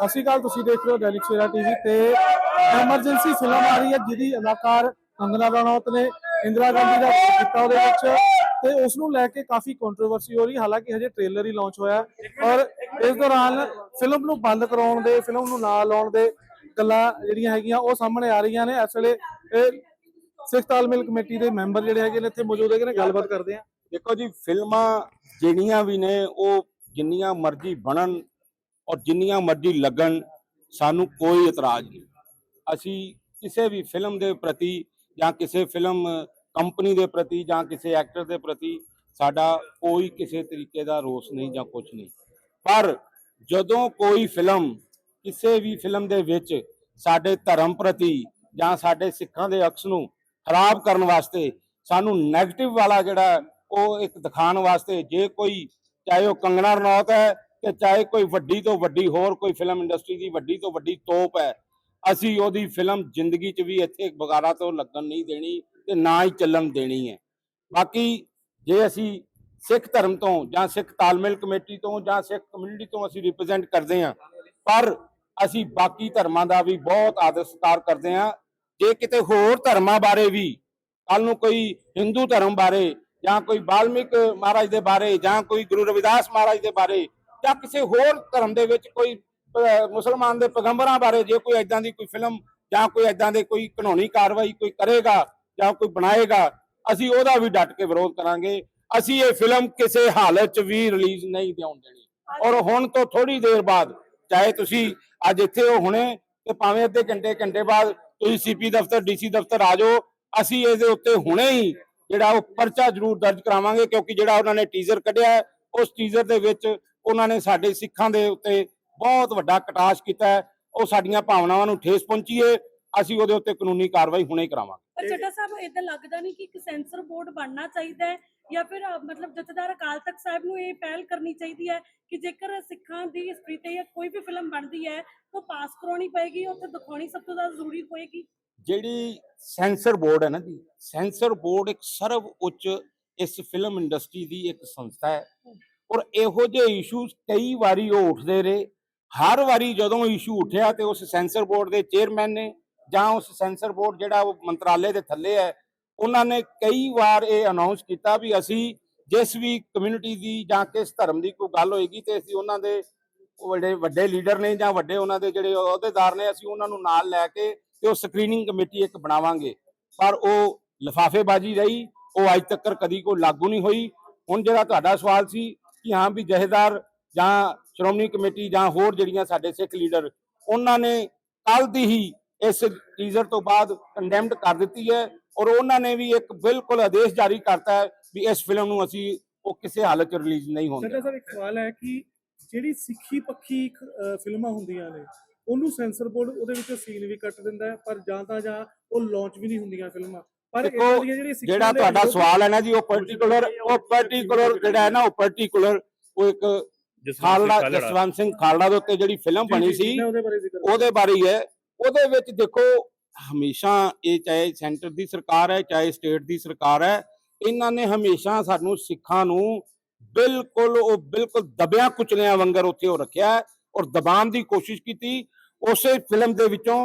ਸਤਿ ਸ਼੍ਰੀ ਅਕਾਲ, ਤੁਸੀਂ ਦੇਖ ਰਹੇ ਹੋ ਦੈਨਿਕ ਸਵੇਰਾ ਟੀਵੀ ਤੇ ਐਮਰਜੈਂਸੀ ਫਿਲਮ ਆ ਰਹੀ ਹੈ ਜਿਹਦੀ ਅਦਾਕਾਰ ਕੰਗਨਾ ਰਣੌਤ ਨੇ ਇੰਦਰਾ ਗਾਂਧੀ ਦਾ ਕੀਤਾ ਉਹਦੇ ਵਿੱਚ ਤੇ ਉਸ ਨੂੰ ਲੈ ਕੇ ਕਾਫੀ ਕੰਟਰੋਵਰਸੀ ਹੋ ਰਹੀ ਹਾਲਾਂਕਿ ਹਜੇ ਟ੍ਰੇਲਰ ਹੀ ਲਾਂਚ ਹੋਇਆ ਔਰ ਇਸ ਦੌਰਾਨ ਫਿਲਮ ਨੂੰ ਬੰਦ ਕਰਾਉਣ ਦੇ, ਫਿਲਮ ਨੂੰ ਨਾ ਲਾਉਣ ਦੇ ਗੱਲਾਂ ਜਿਹੜੀਆਂ ਹੈਗੀਆਂ ਉਹ ਸਾਹਮਣੇ ਆ ਰਹੀਆਂ ਨੇ। ਇਸ ਵੇਲੇ, ਇਹ ਸਿੱਖ ਤਾਲਮੇਲ ਕਮੇਟੀ ਦੇ ਮੈਂਬਰ ਜਿਹੜੇ ਹੈਗੇ ਨੇ ਇੱਥੇ ਮੌਜੂਦ ਹੈਗੇ ਨੇ, ਗੱਲਬਾਤ ਕਰਦੇ ਆ ਦੇਖੋ ਜੀ, ਫਿਲਮਾਂ ਜਿਹੜੀਆਂ ਵੀ ਨੇ, ਉਹ ਜਿੰਨੀਆਂ ਮਰਜ਼ੀ ਬਣਨ ਔਰ ਜਿੰਨੀਆਂ ਮਰਜ਼ੀ ਲੱਗਣ, ਸਾਨੂੰ ਕੋਈ ਇਤਰਾਜ਼ ਨਹੀਂ। ਅਸੀਂ ਕਿਸੇ ਵੀ ਫਿਲਮ ਦੇ ਪ੍ਰਤੀ ਜਾਂ ਕਿਸੇ ਫਿਲਮ ਕੰਪਨੀ ਦੇ ਪ੍ਰਤੀ ਜਾਂ ਕਿਸੇ ਐਕਟਰ ਦੇ ਪ੍ਰਤੀ ਸਾਡਾ ਕੋਈ ਕਿਸੇ ਤਰੀਕੇ ਦਾ ਰੋਸ ਨਹੀਂ ਜਾਂ ਕੁਝ ਨਹੀਂ। ਪਰ ਜਦੋਂ ਕੋਈ ਫਿਲਮ ਕਿਸੇ ਵੀ ਫਿਲਮ ਦੇ ਵਿੱਚ ਸਾਡੇ ਧਰਮ ਪ੍ਰਤੀ ਜਾਂ ਸਾਡੇ ਸਿੱਖਾਂ ਦੇ ਅਕਸ ਨੂੰ ਖਰਾਬ ਕਰਨ ਵਾਸਤੇ ਸਾਨੂੰ 네ਗੇਟਿਵ ਵਾਲਾ ਜਿਹੜਾ ਉਹ ਇੱਕ ਦਿਖਾਉਣ ਵਾਸਤੇ ਜੇ ਕੋਈ ਚਾਹੇ ਉਹ ਕੰਗਣਾ ਰਣੌਤ ਹੈ ਤੇ ਚਾਹੇ ਕੋਈ ਵੱਡੀ ਤੋਂ ਵੱਡੀ ਹੋਰ ਕੋਈ ਫਿਲਮ ਇੰਡਸਟਰੀ ਦੀ ਵੱਡੀ ਤੋਂ ਵੱਡੀ ਤੋਪ ਹੈ, ਅਸੀਂ ਉਹਦੀ ਫਿਲਮ ਜ਼ਿੰਦਗੀ 'ਚ ਵੀ ਇੱਥੇ ਬਗਾਰਾ ਤੋਂ ਲੱਗਣ ਨਹੀਂ ਦੇਣੀ ਤੇ ਨਾ ਹੀ ਚੱਲਣ ਦੇਣੀ ਹੈ। ਬਾਕੀ ਜੇ ਅਸੀਂ ਸਿੱਖ ਧਰਮ ਤੋਂ ਜਾਂ ਸਿੱਖ ਤਾਲਮੇਲ ਕਮੇਟੀ ਤੋਂ ਜਾਂ ਸਿੱਖ ਕਮਿਊਨਿਟੀ ਤੋਂ ਅਸੀਂ ਰਿਪਰੈਜ਼ੈਂਟ ਕਰਦੇ ਹਾਂ, ਪਰ ਅਸੀਂ ਬਾਕੀ ਧਰਮਾਂ ਦਾ ਵੀ ਬਹੁਤ ਆਦਰ ਸਤਿਕਾਰ ਕਰਦੇ ਹਾਂ। ਜੇ ਕਿਤੇ ਹੋਰ ਧਰਮਾਂ ਬਾਰੇ ਵੀ ਕੱਲ ਨੂੰ ਕੋਈ ਹਿੰਦੂ ਧਰਮ ਬਾਰੇ ਜਾਂ ਕੋਈ ਬਾਲਮਿਕ ਮਹਾਰਾਜ ਦੇ ਬਾਰੇ ਜਾਂ ਕੋਈ ਗੁਰੂ ਰਵਿਦਾਸ ਮਹਾਰਾਜ ਦੇ ਬਾਰੇ ਜਾਂ ਕਿਸੇ ਹੋਰ ਧਰਮ ਦੇ ਵਿੱਚ ਕੋਈ ਮੁਸਲਮਾਨ ਦੇ ਪੈਗੰਬਰਾਂ ਬਾਰੇ ਜੇ ਕੋਈ ਐਦਾਂ ਦੀ ਕੋਈ ਫਿਲਮ ਜਾਂ ਕੋਈ ਐਦਾਂ ਦੇ ਕੋਈ ਕਾਨੂੰਨੀ ਕਾਰਵਾਈ ਕੋਈ ਕਰੇਗਾ ਜਾਂ ਕੋਈ ਬਣਾਏਗਾ, ਅਸੀਂ ਉਹਦਾ ਵੀ ਡਟ ਕੇ ਵਿਰੋਧ ਕਰਾਂਗੇ। ਅਸੀਂ ਇਹ ਫਿਲਮ ਕਿਸੇ ਹਾਲਤ 'ਚ ਵੀ ਰਿਲੀਜ਼ ਨਹੀਂ ਦੇਉਣ ਦੇਣੀ। ਔਰ ਹੁਣ ਤੋਂ ਥੋੜੀ ਦੇਰ ਬਾਅਦ, ਚਾਹੇ ਤੁਸੀਂ ਅੱਜ ਇੱਥੇ ਹੋ ਹੁਣੇ ਤੇ ਭਾਵੇਂ ਅੱਧੇ ਘੰਟੇ ਘੰਟੇ ਬਾਅਦ ਤੁਸੀਂ ਸੀਪੀ ਦਫ਼ਤਰ, ਡੀਸੀ ਦਫ਼ਤਰ ਆ ਜਾਓ, ਅਸੀਂ ਇਹਦੇ ਉੱਤੇ ਹੁਣੇ ਹੀ ਜਿਹੜਾ ਉਹ ਪਰਚਾ ਜ਼ਰੂਰ ਦਰਜ ਕਰਾਵਾਂਗੇ ਕਿਉਂਕਿ ਜਿਹੜਾ ਉਹਨਾਂ ਨੇ ਟੀਜ਼ਰ ਕੱਢਿਆ ਉਸ ਟੀਜ਼ਰ ਦੇ ਵਿੱਚ ਉਹਨਾਂ ਨੇ ਸਾਡੇ ਸਿੱਖਾਂ ਦੇ ਉੱਤੇ ਬਹੁਤ ਵੱਡਾ ਕਟਾਸ਼ ਕੀਤਾ ਉਹ ਸਾਡੀਆਂ ਭਾਵਨਾਵਾਂ ਨੂੰ ਠੇਸ ਪਹੁੰਚੀ ਅਸੀਂ ਉਹਦੇ ਉੱਤੇ ਕਾਨੂੰਨੀ ਕਾਰਵਾਈ ਹੁਣੇ ਕਰਾਵਾਂਗੇ। ਪਰ ਚੱਡਾ ਸਾਹਿਬ ਇਦਾਂ ਲੱਗਦਾ ਨਹੀਂ ਕਿ ਇੱਕ ਸੈਂਸਰ ਬੋਰਡ ਬਣਨਾ ਚਾਹੀਦਾ ਹੈ ਜਾਂ ਫਿਰ ਮਤਲਬ ਜਥੇਦਾਰ ਅਕਾਲ ਤਖਤ ਸਾਹਿਬ ਨੂੰ ਇਹ ਪਹਿਲ ਕਰਨੀ ਚਾਹੀਦੀ ਹੈ ਕਿ ਜੇਕਰ ਸਿੱਖਾਂ ਦੀ ਹਿਸਟਰੀ ਤੇ ਜਾਂ ਕੋਈ ਵੀ ਫਿਲਮ ਬਣਦੀ ਹੈ ਤਾਂ ਪਾਸ ਕਰਾਉਣੀ ਪਏਗੀ ਉੱਥੇ ਦਿਖਾਉਣੀ ਸਭ ਤੋਂ ਜ਼ਿਆਦਾ ਜ਼ਰੂਰੀ ਹੋਏਗੀ? ਜਿਹੜੀ ਸੈਂਸਰ ਬੋਰਡ ਹੈ ਨਾ ਜੀ ਸੈਂਸਰ ਬੋਰਡ ਇੱਕ ਸਰਵ ਉੱਚ ਇਸ ਫਿਲਮ ਇੰਡਸਟਰੀ ਦੀ ਇੱਕ ਸੰਸਥਾ ਹੈ। ਔਰ ਇਹੋ ਜਿਹੇ ਇਸ਼ੂਜ਼ ਕਈ ਵਾਰੀ ਉਹ ਉੱਠਦੇ ਰਹੇ। ਹਰ ਵਾਰੀ ਜਦੋਂ ਇਸ਼ੂ ਉੱਠਿਆ ਤੇ ਉਸ ਸੈਂਸਰ ਬੋਰਡ ਦੇ ਚੇਅਰਮੈਨ ਨੇ ਜਾਂ ਉਸ ਸੈਂਸਰ ਬੋਰਡ ਜਿਹੜਾ ਉਹ ਮੰਤਰਾਲੇ ਦੇ ਥੱਲੇ ਹੈ, ਉਹਨਾਂ ਨੇ ਕਈ ਵਾਰ ਇਹ ਅਨਾਉਂਸ ਕੀਤਾ ਵੀ ਅਸੀਂ ਜਿਸ ਵੀ ਕਮਿਊਨਿਟੀ ਦੀ ਜਾਂ ਕਿਸ ਧਰਮ ਦੀ ਕੋਈ ਗੱਲ ਹੋਏਗੀ ਤੇ ਅਸੀਂ ਉਹਨਾਂ ਦੇ ਉਹ ਜਿਹੜੇ ਵੱਡੇ ਲੀਡਰ ਨੇ ਜਾਂ ਵੱਡੇ ਉਹਨਾਂ ਦੇ ਜਿਹੜੇ ਅਹੁਦੇਦਾਰ ਨੇ ਅਸੀਂ ਉਹਨਾਂ ਨੂੰ ਨਾਲ ਲੈ ਕੇ ਤੇ ਉਹ ਸਕਰੀਨਿੰਗ ਕਮੇਟੀ ਇੱਕ ਬਣਾਵਾਂਗੇ। ਪਰ ਉਹ ਲਿਫਾਫੇਬਾਜ਼ੀ ਰਹੀ, ਉਹ ਅੱਜ ਤੱਕ ਕਦੀ ਕੋਈ ਲਾਗੂ ਨਹੀਂ ਹੋਈ। ਹੁਣ ਜਿਹੜਾ ਤੁਹਾਡਾ ਸਵਾਲ ਸੀ ਕਿ ਹਾਂ ਵੀ ਜਹੇਦਾਰ ਜਾਂ ਸ਼੍ਰੋਮਣੀ ਕਮੇਟੀ ਜਾਂ ਹੋਰ ਜਿਹੜੀਆਂ ਸਾਡੇ ਸਿੱਖ ਲੀਡਰ, ਉਹਨਾਂ ਨੇ ਕੱਲ ਦੀ ਹੀ ਇਸ ਟੀਜ਼ਰ ਤੋਂ ਬਾਅਦ ਕੰਡੈਮਡ ਕਰ ਦਿੱਤੀ ਹੈ ਔਰ ਉਹਨਾਂ ਨੇ ਵੀ ਇੱਕ ਬਿਲਕੁਲ ਆਦੇਸ਼ ਜਾਰੀ ਕਰਤਾ ਹੈ ਵੀ ਇਸ ਫਿਲਮ ਨੂੰ ਅਸੀਂ ਉਹ ਕਿਸੇ ਹਾਲਤ 'ਚ ਰਿਲੀਜ਼ ਨਹੀਂ ਹੋਣ ਸੱਜਾ ਸਾਹਿਬ, ਇੱਕ ਸਵਾਲ ਹੈ ਕਿ ਜਿਹੜੀ ਸਿੱਖੀ ਪੱਖੀ ਫਿਲਮਾਂ ਹੁੰਦੀਆਂ ਨੇ, ਉਹਨੂੰ ਸੈਂਸਰ ਬੋਰਡ ਉਹਦੇ ਵਿੱਚੋਂ ਸੀਨ ਵੀ ਕੱਟ ਦਿੰਦਾ ਹੈ, ਪਰ ਜਾਂ ਤਾਂ ਜਾਂ ਉਹ ਲਾਂਚ ਵੀ ਨਹੀਂ ਹੁੰਦੀਆਂ ਫਿਲਮਾਂ। ਪਰ ਦੇਖੋ, ਜਿਹੜਾ ਤੁਹਾਡਾ ਸਵਾਲ ਹੈ ਨਾ ਜੀ ਉਹ ਪਾਰਟਿਕੂਲਰ ਉਹ ਪਾਰਟਿਕੂਲਰ ਜਿਹੜਾ ਹੈ ਨਾ ਉਹ ਪਾਰਟਿਕੂਲਰ ਉਹ ਇੱਕ ਖਾਲੜਾ ਜਸਵੰਤ ਸਿੰਘ ਖਾਲੜਾ ਦੇ ਉੱਤੇ ਜਿਹੜੀ ਫਿਲਮ ਬਣੀ ਸੀ ਉਹਦੇ ਬਾਰੇ ਹੀ ਹੈ। ਉਹਦੇ ਵਿੱਚ ਦੇਖੋ ਹਮੇਸ਼ਾ ਇਹ ਚਾਹੇ ਸੈਂਟਰ ਦੀ ਸਰਕਾਰ ਹੈ ਚਾਹੇ ਸਟੇਟ ਦੀ ਸਰਕਾਰ ਹੈ ਇਹਨਾਂ ਨੇ ਹਮੇਸ਼ਾ ਸਾਨੂੰ ਸਿੱਖਾਂ ਨੂੰ ਬਿਲਕੁਲ ਉਹ ਬਿਲਕੁਲ ਦਬਿਆਂ ਕੁਚਲਿਆਂ ਵਾਂਗਰ ਉੱਥੇ ਉਹ ਰੱਖਿਆ ਹੈ ਔਰ ਦਬਾਉਣ ਦੀ ਕੋਸ਼ਿਸ਼ ਕੀਤੀ। ਉਸੇ ਫਿਲਮ ਦੇ ਵਿੱਚੋਂ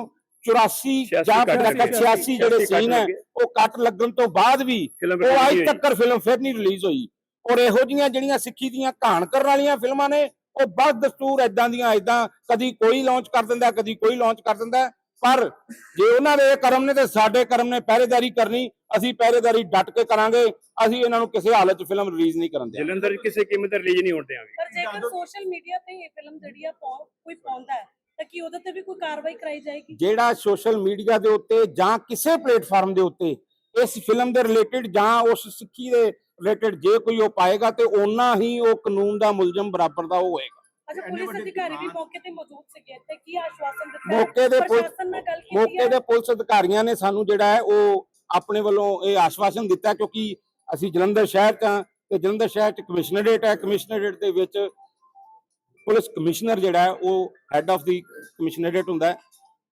84 ਜਾਂ ਫਿਰ 86 ਜਿਹੜੇ ਸੀਨ ਹੈ ਉਹ ਕੱਟ ਲੱਗਣ ਤੋਂ ਬਾਅਦ ਵੀ ਉਹ ਅੱਜ ਤੱਕ ਫਿਲਮ ਫਿਰ ਨਹੀਂ ਰਿਲੀਜ਼ ਹੋਈ। ਔਰ ਇਹੋ ਜੀਆਂ ਜਿਹੜੀਆਂ ਸਿੱਖੀ ਦੀਆਂ ਕਹਾਣ ਕਰਨ ਵਾਲੀਆਂ ਫਿਲਮਾਂ ਨੇ ਉਹ ਬਸ ਦਸਤੂਰ ਐਦਾਂ ਦੀਆਂ ਐਦਾਂ ਕਦੀ ਕੋਈ ਲਾਂਚ ਕਰ ਦਿੰਦਾ ਕਦੀ ਕੋਈ ਲਾਂਚ ਕਰ ਦਿੰਦਾ। ਪਰ ਜੇ ਉਹਨਾਂ ਦੇ ਕਰਮ ਨੇ ਤੇ ਸਾਡੇ ਕਰਮ ਨੇ ਪਹਿਰੇਦਾਰੀ ਕਰਨੀ ਅਸੀਂ ਪਹਿਰੇਦਾਰੀ ਡਟ ਕੇ ਕਰਾਂਗੇ ਅਸੀਂ ਇਹਨਾਂ ਨੂੰ ਕਿਸੇ ਹਾਲਤ 'ਚ ਫਿਲਮ ਰਿਲੀਜ਼ ਨਹੀਂ ਕਰਨ ਦੇਵਾਂਗੇ ਜਲੰਧਰ ਕਿਸੇ ਕੀਮਤ ਤੇ ਰਿਲੀਜ਼ ਨਹੀਂ ਹੋਣ ਦਿਆਂਗੇ। ਪਰ ਜੇਕਰ ਸੋਸ਼ਲ ਮੀਡੀਆ ਤੇ ਇਹ ਫਿਲਮ ਜਿਹੜੀ ਆ ਪਾਉ- ਕੋਈ ਪਾਉਂਦਾ ਹੈ ਤਾਂ ਕੀ ਉਹਦੇ ਤੇ ਵੀ ਕੋਈ ਕਾਰਵਾਈ ਕਰਾਈ ਜਾਏਗੀ? ਜਿਹੜਾ ਸੋਸ਼ਲ ਮੀਡੀਆ ਦੇ ਉੱਤੇ ਜਾਂ ਕਿਸੇ ਪਲੇਟਫਾਰਮ ਦੇ ਉੱਤੇ ਇਸ ਫਿਲਮ ਦੇ ਰਿਲੇਟਡ ਜਾਂ ਉਸ ਸਿੱਖੀ ਦੇ ਰਿਲੇਟਡ ਜੇ ਕੋਈ ਉਹ ਪਾਏਗਾ ਤੇ ਓਨਾ ਹੀ ਉਹ ਕਾਨੂੰਨ ਦਾ ਮੁਲਜ਼ਮ ਬਰਾਬਰ ਦਾ ਉਹ ਹੋਏਗਾ। ਅੱਛਾ ਪੁਲਿਸ ਅਧਿਕਾਰੀ ਵੀ ਮੌਕੇ ਤੇ ਮੌਜੂਦ ਸੀਗੇ ਤੇ ਕੀ ਆਸ਼ਵਾਸਨ ਦਿੱਤਾ? ਮੌਕੇ ਦੇ ਮੌਕੇ ਦੇ ਪੁਲਿਸ ਅਧਿਕਾਰੀਆਂ ਨੇ ਸਾਨੂੰ ਜਿਹੜਾ ਹੈ ਉਹ ਆਪਣੇ ਵੱਲੋਂ ਇਹ ਆਸ਼ਵਾਸਨ ਦਿੱਤਾ ਕਿਉਂਕਿ ਅਸੀਂ ਜਲੰਧਰ ਸ਼ਹਿਰ 'ਚ ਹਾਂ ਤੇ ਜਲੰਧਰ ਸ਼ਹਿਰ 'ਚ ਕਮਿਸ਼ਨਰੇਟ ਹੈ ਕਮਿਸ਼ਨਰੇਟ ਦੇ ਵਿੱਚ ਪੁਲਿਸ ਕਮਿਸ਼ਨਰ ਜਿਹੜਾ ਹੈ ਉਹ ਹੈੱਡ ਆਫ ਦੀ ਕਮਿਸ਼ਨਰੇਟ ਹੁੰਦਾ ਹੈ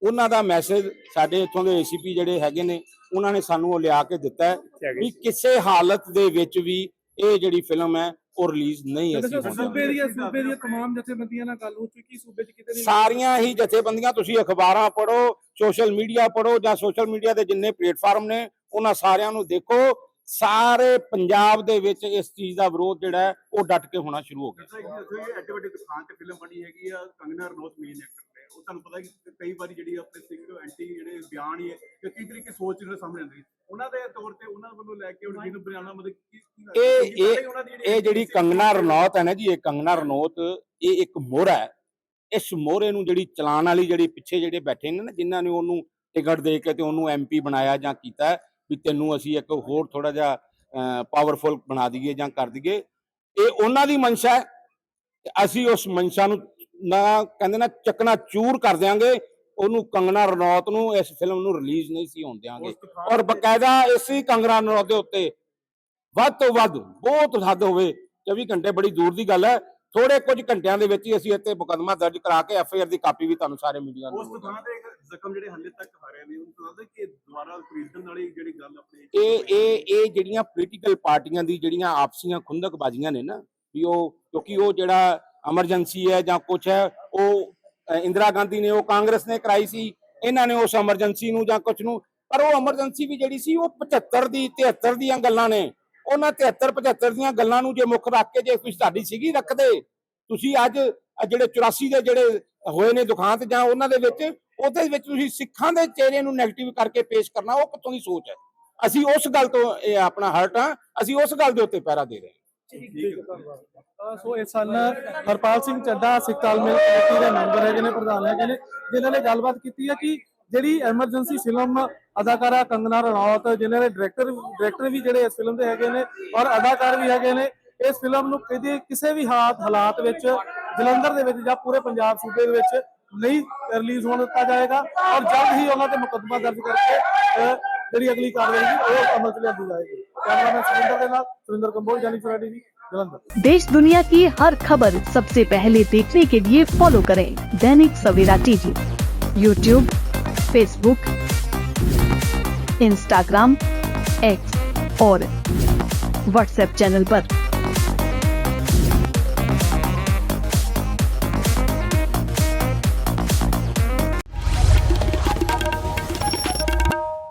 ਉਹਨਾਂ ਦਾ ਮੈਸੇਜ ਸਾਡੇ ਇੱਥੋਂ ਦੇ ਏਸੀਪੀ ਜਿਹੜੇ ਹੈਗੇ ਨੇ ਉਹਨਾਂ ਨੇ ਸਾਨੂੰ ਉਹ ਲਿਆ ਕੇ ਦਿੱਤਾ ਹੈ ਵੀ ਕਿਸੇ ਹਾਲਤ ਦੇ ਵਿੱਚ ਵੀ ਇਹ ਜਿਹੜੀ ਫਿਲਮ ਹੈ ਉਹ ਰਿਲੀਜ਼ ਨਹੀਂ ਅਸੀਂ ਹੋਣ ਸੂਬੇ ਦਿਆਂਗੇ। ਦੀਆਂ ਸੂਬੇ ਦੀਆਂ तमाम ਜਥੇਬੰਦੀਆਂ ਨਾਲ ਗੱਲ ਹੋ ਚੁੱਕੀ ਸੂਬੇ 'ਚ ਕਿਤੇ ਨਹੀਂ ਸਾਰੀਆਂ ਹੀ ਜਥੇਬੰਦੀਆਂ ਤੁਸੀਂ ਅਖਬਾਰਾਂ ਪੜ੍ਹੋ ਸੋਸ਼ਲ ਮੀਡੀਆ ਪੜ੍ਹੋ ਜਾਂ ਸੋਸ਼ਲ ਮੀਡੀਆ ਦੇ ਜਿੰਨੇ ਪਲੇਟਫਾਰਮ ਨੇ ਉਹਨਾਂ ਸਾਰਿਆਂ ਨੂੰ ਦੇਖੋ ਸਾਰੇ ਪੰਜਾਬ ਦੇ ਵਿੱਚ ਇਸ ਚੀਜ਼ ਦਾ ਵਿਰੋਧ ਜਿਹੜਾ ਉਹ ਡਟ ਕੇ ਹੋਣਾ ਸ਼ੁਰੂ ਹੋ ਗਿਆ। ਐਡੇ ਵੱਡੇ ਦੁਕਾਨ ਤੇ ਫਿਲਮ ਬਣੀ ਹੈਗੀ ਆ ਕੰਗਨਾ ਰਣੌਤ ਮੇਨ ਐਕਟਰ ਨੇ। ਉਹ ਤੁਹਾਨੂੰ ਪਤਾ ਕਿ ਕਈ ਵਾਰੀ ਜਿਹੜੀ ਆਪਣੇ ਸਿੱਖ ਐਂਟੀ ਜਿਹੜੇ ਬਿਆਨ ਹੀ ਹੈ ਕਿ ਕਈ ਤਰੀਕੇ ਸੋਚ ਜਿਹੜੇ ਸਾਹਮਣੇ ਆਉਂਦੀ ਉਹਨਾਂ ਦੇ ਤੌਰ ਤੇ ਉਹਨਾਂ ਵੱਲੋਂ ਲੈ ਕੇ ਹੁਣ ਜਿਹਨੂੰ ਬਿਆਨਾ ਮਤਲਬ? ਇਹ ਇਹ ਇਹ ਜਿਹੜੀ ਕੰਗਨਾ ਰਣੌਤ ਹੈ ਨਾ ਜੀ ਇਹ ਕੰਗਨਾ ਰਣੌਤ ਇਹ ਇੱਕ ਮੋਹਰਾ ਹੈ। ਇਸ ਮੋਹਰੇ ਨੂੰ ਜਿਹੜੀ ਚਲਾਨ ਵਾਲੀ ਜਿਹੜੀ ਪਿੱਛੇ ਜਿਹੜੇ ਬੈਠੇ ਨੇ ਨਾ ਜਿਨ੍ਹਾਂ ਨੇ ਉਹਨੂੰ ਟਿਕਟ ਦੇ ਕੇ ਤੇ ਉਹਨੂੰ ਐਮਪੀ ਬਣਾਇਆ ਜਾਂ ਕੀਤਾ ਵੀ ਤੈਨੂੰ ਅਸੀਂ ਇੱਕ ਹੋਰ ਥੋੜਾ ਜਿਹਾ ਪਾਵਰਫੁਲ ਬਣਾ ਦਈਏ ਜਾਂ ਕਰ ਦਈਏ। ਇਹ ਉਹਨਾਂ ਦੀ ਮਨਸ਼ਾ ਹੈ। ਅਸੀਂ ਉਸ ਮਨਸ਼ਾ ਨੂੰ ਨਾ ਕਹਿੰਦੇ ਨਾ ਚੱਕਣਾ ਚੂਰ ਕਰ ਦਿਆਂਗੇ। ਉਹਨੂੰ ਕੰਗਨਾ ਰਣੌਤ ਨੂੰ ਇਸ ਫਿਲਮ ਨੂੰ ਰਿਲੀਜ਼ ਨਹੀਂ ਸੀ ਹੋਣ ਦੁਕਾਨ ਔਰ ਬਕਾਇਦਾ ਇਸੇ ਕੰਗਨਾ ਰਣੌਤ ਦੇ ਉੱਤੇ ਵੱਧ ਤੋਂ ਵੱਧ ਬਹੁਤ ਹੱਦ ਹੋਵੇ 24 ਘੰਟੇ ਬੜੀ ਦੂਰ ਦੀ ਗੱਲ ਹੈ। ਥੋੜੇ ਕੁਝ ਘੰਟਿਆਂ ਦੇ ਵਿੱਚ ਹੀ ਅਸੀਂ ਇੱਥੇ ਮੁਕੱਦਮਾ ਦਰਜ ਕਰਾ ਕੇ ਐਫ ਆਈ ਆਰ ਦੀ ਕਾਪੀ ਵੀ ਤੁਹਾਨੂੰ ਸਾਰੇ ਮੀਡੀਆ ਨੂੰ ਉਸ ਤੇ ਜ਼ਖਮ ਜਿਹੜੇ ਹੱਲੇ ਤੱਕ ਆ ਰਹੇ ਨੇ ਉਹ ਲੱਗਦਾ ਕਿ ਦੁਬਾਰਾ ਖਰੀਦਣ ਵਾਲੀ ਜਿਹੜੀ ਗੱਲ ਆਪਣੀ ਇਹ ਇਹ ਇਹ ਜਿਹੜੀਆਂ ਪੋਲੀਟੀਕਲ ਪਾਰਟੀਆਂ ਦੀ ਜਿਹੜੀਆਂ ਆਪਸੀਆਂ ਖੁੰਦਕਬਾਜ਼ੀਆਂ ਨੇ ਨਾ ਵੀ ਉਹ ਕਿਉਂਕਿ ਉਹ ਜਿਹੜਾ ਐਮਰਜੈਂਸੀ ਹੈ ਜਾਂ ਕੁਝ ਹੈ ਉਹ ਇੰਦਰਾ ਗਾਂਧੀ ਨੇ ਉਹ ਕਾਂਗਰਸ ਨੇ ਕਰਾਈ ਸੀ ਇਹਨਾਂ ਨੇ ਉਸ ਐਮਰਜੈਂਸੀ ਨੂੰ ਜਾਂ ਕੁਝ ਨੂੰ ਪਰ ਉਹ ਐਮਰਜੈਂਸੀ ਵੀ ਜਿਹੜੀ ਸੀ ਉਹ 75 ਦੀ 73 ਦੀਆਂ ਗੱਲਾਂ ਨੇ। ਉਹਨਾਂ 73 75 ਦੀਆਂ ਗੱਲਾਂ ਨੂੰ ਜੇ ਮੁੱਖ ਰੱਖ ਕੇ ਜੇ ਤੁਸੀਂ ਸਾਡੀ ਸੀਗੀ ਰੱਖਦੇ ਤੁਸੀਂ ਅੱਜ ਜਿਹੜੇ 84 ਦੇ ਜਿਹੜੇ ਹੋਏ ਨੇ ਦੁਖਾਂਤ ਜਾਂ ਉਹਨਾਂ ਦੇ ਵਿੱਚ ਉਹਦੇ ਵਿੱਚ ਤੁਸੀਂ ਸਿੱਖਾਂ ਦੇ ਚਿਹਰੇ ਨੂੰ 네ਗੇਟਿਵ ਕਰਕੇ ਪੇਸ਼ ਕਰਨਾ, ਉਹ ਕਿੱਥੋਂ ਦੀ ਸੋਚ ਹੈ? ਅਸੀਂ ਉਸ ਗੱਲ ਤੋਂ ਆਪਣਾ ਹਰਟ ਆ ਅਸੀਂ ਉਸ ਗੱਲ ਦੇ ਉੱਤੇ ਪਹਿਰਾ ਦੇ ਰਹੇ ਹਾਂ। ਸੋ ਇਸ ਸਨ ਹਰਪਾਲ ਸਿੰਘ ਚੱਡਾ ਸਿੱਖ ਤਾਲਮੇਲ ਕਮੇਟੀ ਦੇ ਮੈਂਬਰ ਹੈਗੇ ਨੇ, ਪ੍ਰਧਾਨ ਹੈਗੇ ਨੇ, ਜਿਨ੍ਹਾਂ ਨੇ ਗੱਲਬਾਤ ਕੀਤੀ ਹੈ ਕਿ ਜਿਹੜੀ ਐਮਰਜੈਂਸੀ ਫਿਲਮ ਅਦਾਕਾਰਾ ਕੰਗਨਾ ਰਣੌਤ, ਜਿਨ੍ਹਾਂ ਦੇ ਡਾਇਰੈਕਟਰ ਡਾਇਰੈਕਟਰ ਵੀ ਜਿਹੜੇ ਇਸ ਫਿਲਮ ਦੇ ਹੈਗੇ ਨੇ ਔਰ ਅਦਾਕਾਰ ਵੀ ਹੈਗੇ ਨੇ, ਇਸ ਫਿਲਮ ਨੂੰ ਕਦੇ ਕਿਸੇ ਵੀ ਹਾਲਾਤ ਹਾਲਾਤ ਵਿੱਚ ਜਲੰਧਰ ਦੇ ਵਿੱਚ ਜਾਂ ਪੂਰੇ ਪੰਜਾਬ ਸੂਬੇ ਦੇ ਵਿੱਚ ਨਹੀਂ ਰਿਲੀਜ਼ ਹੋਣ ਦਿੱਤਾ ਜਾਏਗਾ ਔਰ ਜਲਦ ਹੀ ਉਹਨਾਂ ਤੇ ਮੁਕੱਦਮਾ ਦਰਜ ਕਰਕੇ ਅਹ, ਜਿਹੜੀ ਅਗਲੀ ਕਾਰਵਾਈ ਹੈ ਉਹ ਅਮਲ 'ਚ ਲਿਆਂਦੀ ਜਾਏਗੀ ਕੈਮਰਾਮੈਨ ਸੁਰਿੰਦਰ ਦੇ ਨਾਲ ਸੁਰਿੰਦਰ ਕੰਬੋਜ ਜਾਨੀ ਚੁਰਾ ਟੀਵੀ ਜਲੰਧਰ देश दुनिया की हर खबर सबसे पहले देखने के लिए फॉलो करें Dainik Savera TV YouTube Facebook Instagram X और व्हाट्सएप चैनल पर।